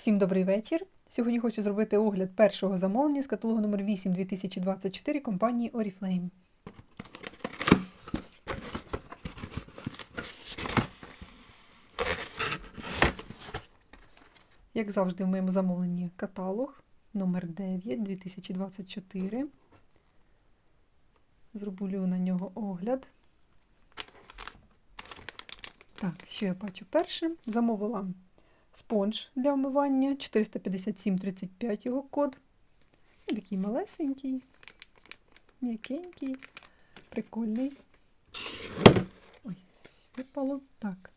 Всім добрий вечір. Сьогодні хочу зробити огляд першого замовлення з каталогу номер 8 2024 компанії Oriflame. Як завжди, в моєму замовленні каталог номер 9 2024. Зроблю на нього огляд. Так, що я бачу перше? Замовила спонж для вмивання 45735 його код. І такий малесенький, м'якенький, прикольний. Ой, випало. Так.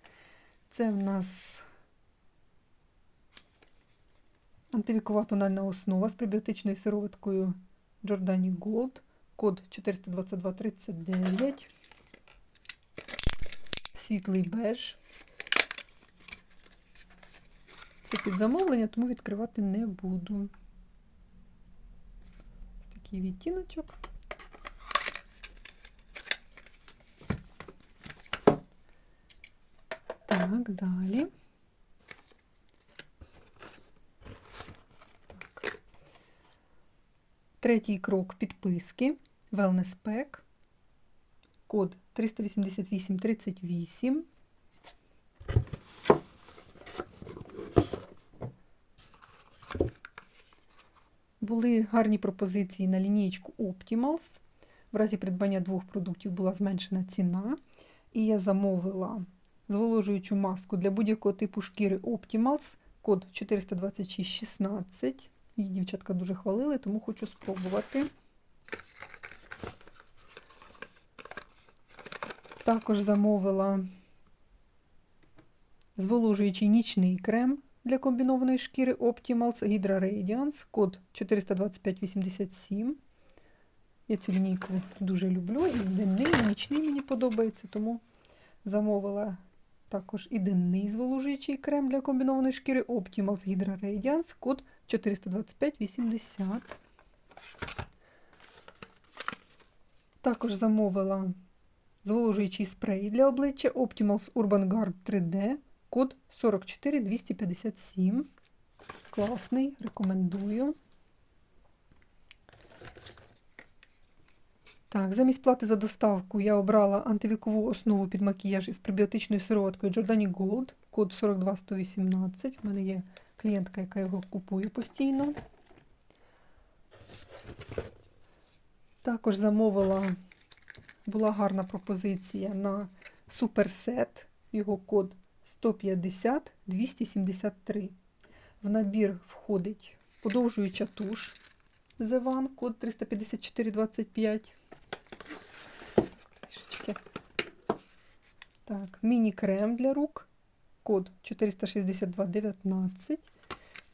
Це в нас антивікова тональна основа з пребіотичною сироваткою Giordani Gold. Код 42239. Світлий беж. Це під замовлення, тому відкривати не буду. Ось такий відтіночок. Так, далі. Так. Третій крок підписки. Wellness Pack. Код 38838. Були гарні пропозиції на лінійку Optimals. В разі придбання двох продуктів була зменшена ціна. І я замовила зволожуючу маску для будь-якого типу шкіри Optimals, код 42616. Її дівчатка дуже хвалили, тому хочу спробувати. Також замовила зволожуючий нічний крем для комбінованої шкіри Optimals Hydra Radiance, код 42587. Я цю лінійку дуже люблю, і денний, і нічний мені подобається, тому замовила також і денний зволожуючий крем для комбінованої шкіри Optimals Hydra Radiance, код 42580. Також замовила зволожуючий спрей для обличчя Optimals Urban Guard 3D, код 44257. Класний, рекомендую. Так, замість плати за доставку я обрала антивікову основу під макіяж із пребіотичною сироваткою Giordani Gold, код 42118. У мене є клієнтка, яка його купує постійно. Також замовила, була гарна пропозиція на суперсет, його код 150 273. В набір входить подовжуюча туш The код 35425. Трішечки. Так, міні-крем для рук, код 46219.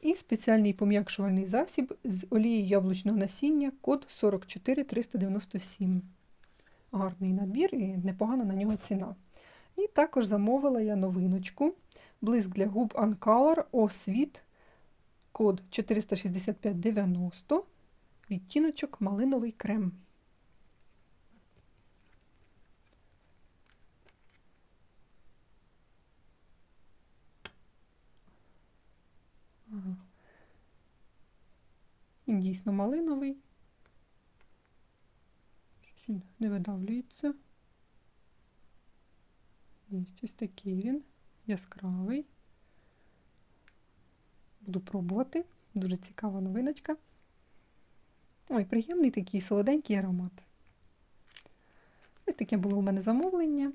І спеціальний пом'якшувальний засіб з олією яблучного насіння, код 44397. Гарний набір і непогана на нього ціна. І також замовила я новиночку. Блиск для губ Uncolor Освіт, код 46590, відтіночок малиновий крем. Він дійсно малиновий. Не видавлюється. Є ось такий він, яскравий. Буду пробувати. Дуже цікава новиночка. Ой, приємний такий солоденький аромат. Ось таке було у мене замовлення.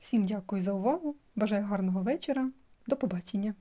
Всім дякую за увагу. Бажаю гарного вечора. До побачення!